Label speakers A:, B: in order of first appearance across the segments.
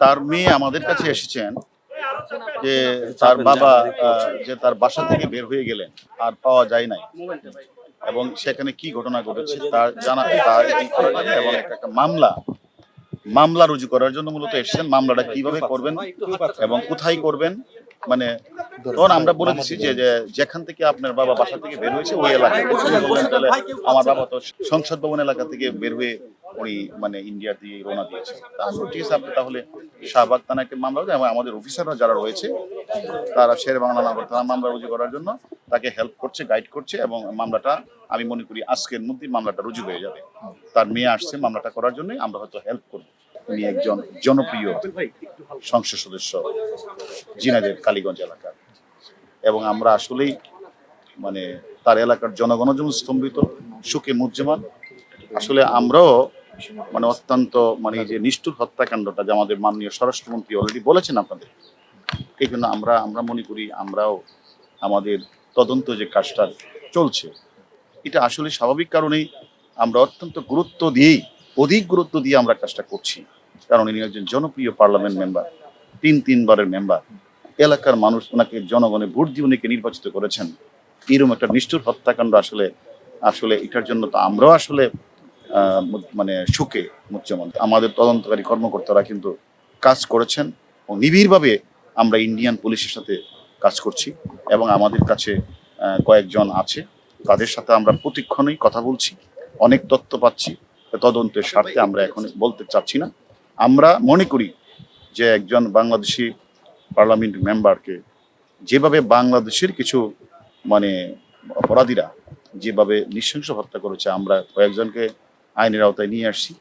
A: তার মেয়ে আমাদের কাছে এসেছেন যে তার বাবা আহ, যে তার বাসা থেকে বের হয়ে গেলেন আর পাওয়া যায় নাই। এবং সেখানে কি ঘটনা ঘটেছে তার জানা তার এবং একটা মামলা মামলা রুজু করার জন্য মূলত এসেছেন। মামলাটা কীভাবে করবেন এবং কোথায় করবেন? মানে তখন আমরা বলে দিচ্ছি যে যেখান থেকে আপনার বাবা বাসা থেকে বের হয়েছে ওই তাহলে আমার বাবা তো সংসদ ভবন এলাকা থেকে বের হয়ে উনি মানে ইন্ডিয়া দিয়ে রওনা দিয়েছে তা ঠিক আছে তাহলে শাহবাগ থানাকে মামলা দেন এবং আমাদের অফিসাররা যারা রয়েছে, তারা শের বাংলা নাম তারা মামলা রুজু করার জন্য তাকে হেল্প করছে গাইড করছে এবং মামলাটা আমি মনে করি আজকের মধ্যেই মামলাটা রুজু হয়ে যাবে। তার মেয়ে আসছে মামলাটা করার জন্য আমরা হয়তো হেল্প করব। উনি একজন জনপ্রিয় সংসদ সদস্য জিনাদের কালীগঞ্জ এলাকার। এবং আমরা আসলেই মানে তার এলাকার জনগণ যেমন স্তম্ভিত, সুখে মুজ্জমান। আসলে আমরাও মানে অত্যন্ত মানে যে নিষ্ঠুর হত্যাকাণ্ডটা যে আমাদের মাননীয় স্বরাষ্ট্রমন্ত্রী অলরেডি বলেছেন আপনাদের। এই জন্য আমরা আমরা মনে করি আমরাও আমাদের তদন্ত যে কাজটা চলছে, এটা আসলে স্বাভাবিক কারণেই আমরা অত্যন্ত গুরুত্ব দিয়েই, অধিক গুরুত্ব দিয়ে আমরা কাজটা করছি। কারণ ইনি একজন জনপ্রিয় পার্লামেন্ট মেম্বার, তিন, তিনবারের মেম্বার। এলাকার মানুষ ওনাকে জনগণে ভোট দিয়ে উনিকে নির্বাচিত করেছেন। এরকম একটা নিষ্ঠুর হত্যাকাণ্ড আসলে আসলে এটার জন্য তো আমরাও আসলে মানে সুখে মুখ্যমন্ত্রী আমাদের তদন্তকারী কর্মকর্তারা কিন্তু কাজ করেছেন ও নিবিড়ভাবে আমরা ইন্ডিয়ান পুলিশের সাথে কাজ করছি এবং আমাদের কাছে কয়েকজন আছে। তাদের সাথে আমরা প্রতিক্ষণেই কথা বলছি, অনেক তথ্য পাচ্ছি। তদন্তের স্বার্থে আমরা এখন বলতে চাচ্ছি না। আমরা মনে করি যে একজন বাংলাদেশি পার্লামেন্ট মেম্বারকে যেভাবে বাংলাদেশের কিছু মানে অপরাধীরা যেভাবে নৃশংস হত্যা করেছে, আমরা কয়েকজনকে আইনের আওতায় নিয়ে আসছি।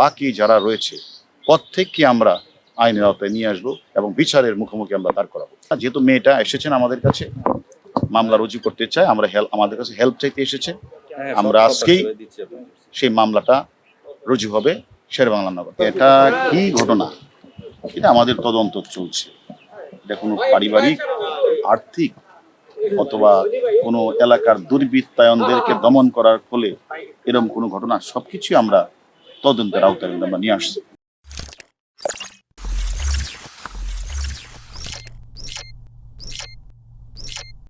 A: বাকি যারা রয়েছে প্রত্যেককে আমরা আইনের আওতায় নিয়ে আসব এবং বিচারের মুখোমুখি আমরা দাঁড় করাবো। যেহেতু মেয়েটা এসেছেন আমাদের কাছে মামলা রুজু করতে চায় আমরা হেল্প আমাদের কাছে হেল্প চাইতে এসেছে। আমরা আজকেই সেই মামলাটা রুজু হবে শের বাংলা নগর। এটা কি ঘটনা? এটা আমাদের তদন্ত চলছে। এটা কোনো পারিবারিক আর্থিক অথবা কোনো এলাকার দুর্বৃত্তায়নদেরকে দমন করার ফলে এরকম কোনো ঘটনা সবকিছুই আমরা তদন্তের আওতায় আমরা নিয়ে আসছি।